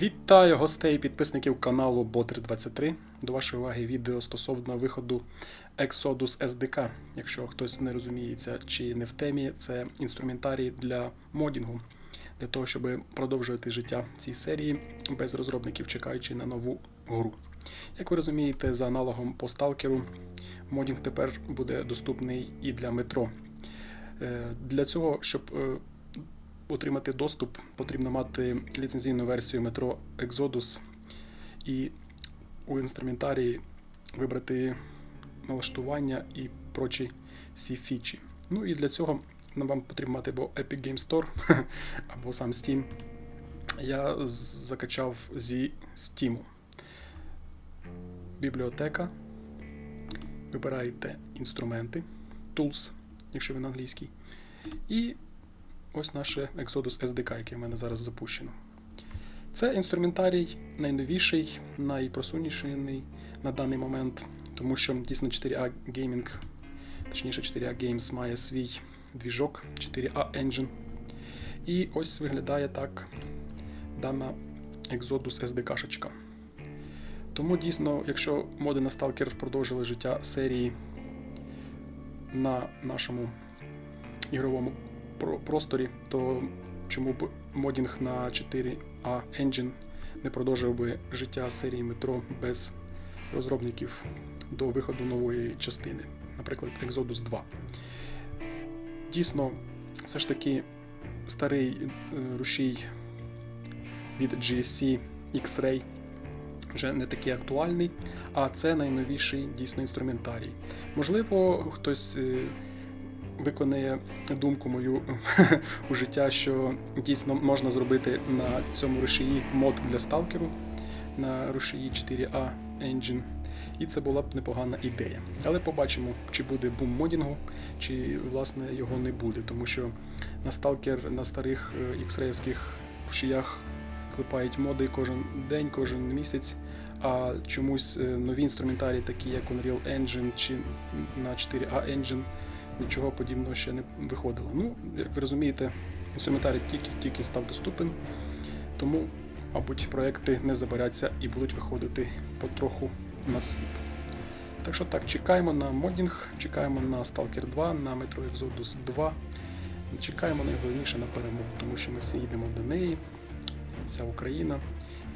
Вітаю гостей і підписників каналу Ботр23. До вашої уваги відео стосовно виходу Exodus SDK. Якщо хтось не розуміється чи не в темі, це інструментарій для модінгу, для того, щоб продовжувати життя цій серії без розробників, чекаючи на нову гру. Як ви розумієте, за аналогом по сталкеру, модінг тепер буде доступний і для метро. Е, Для цього, щоб е, отримати доступ, потрібно мати ліцензійну версію Metro Exodus і у інструментарії вибрати налаштування і прочі всі фічі. Ну і для цього нам вам потрібно мати або Epic Game Store, або сам Steam. Я закачав зі Steam. Бібліотека. Вибираєте інструменти, Tools, якщо він англійський. І ось наше Exodus SDK, яке в мене зараз запущено. Це інструментарій найновіший, найпросуніший на даний момент, тому що дійсно 4A Gaming, точніше 4A Games має свій двіжок 4A Engine. І ось виглядає так дана Exodus SDK-шечка. Тому дійсно, якщо моди на Stalker продовжили життя серії на нашому ігровому просторі, то чому б модінг на 4A Engine не продовжив би життя серії метро без розробників до виходу нової частини, наприклад, Exodus 2. Дійсно, все ж таки старий е, рушій від GSC X-Ray вже не такий актуальний, а це найновіший дійсно інструментарій. Можливо, хтось е, виконає думку мою у життя, що дійсно можна зробити на цьому рушії мод для сталкеру на рушії 4A Engine. І це була б непогана ідея. Але побачимо, чи буде бум модінгу, чи власне його не буде, тому що на сталкер на старих е, іксреївських рушіях клепають моди кожен день, кожен місяць. А чомусь е, нові інструментарії, такі як Unreal Engine чи на 4A Engine, нічого подібного ще не виходило. Ну, як ви розумієте, інструментарій тільки-тільки став доступен, тому, мабуть, проекти не забаряться і будуть виходити потроху на світ. Так що так, чекаємо на модінг, чекаємо на Stalker 2, на Metro Exodus 2. Чекаємо найголовніше на перемогу, тому що ми всі їдемо до неї, вся Україна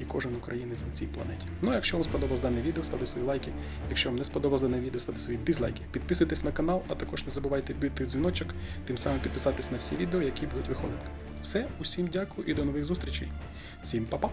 і кожен українець на цій планеті. Ну, а якщо вам сподобалось дане відео, ставте свої лайки. Якщо вам не сподобалось дане відео, ставте свої дизлайки. Підписуйтесь на канал, а також не забувайте бити дзвіночок, тим самим підписатись на всі відео, які будуть виходити. Все, усім дякую і до нових зустрічей. Всім па-па!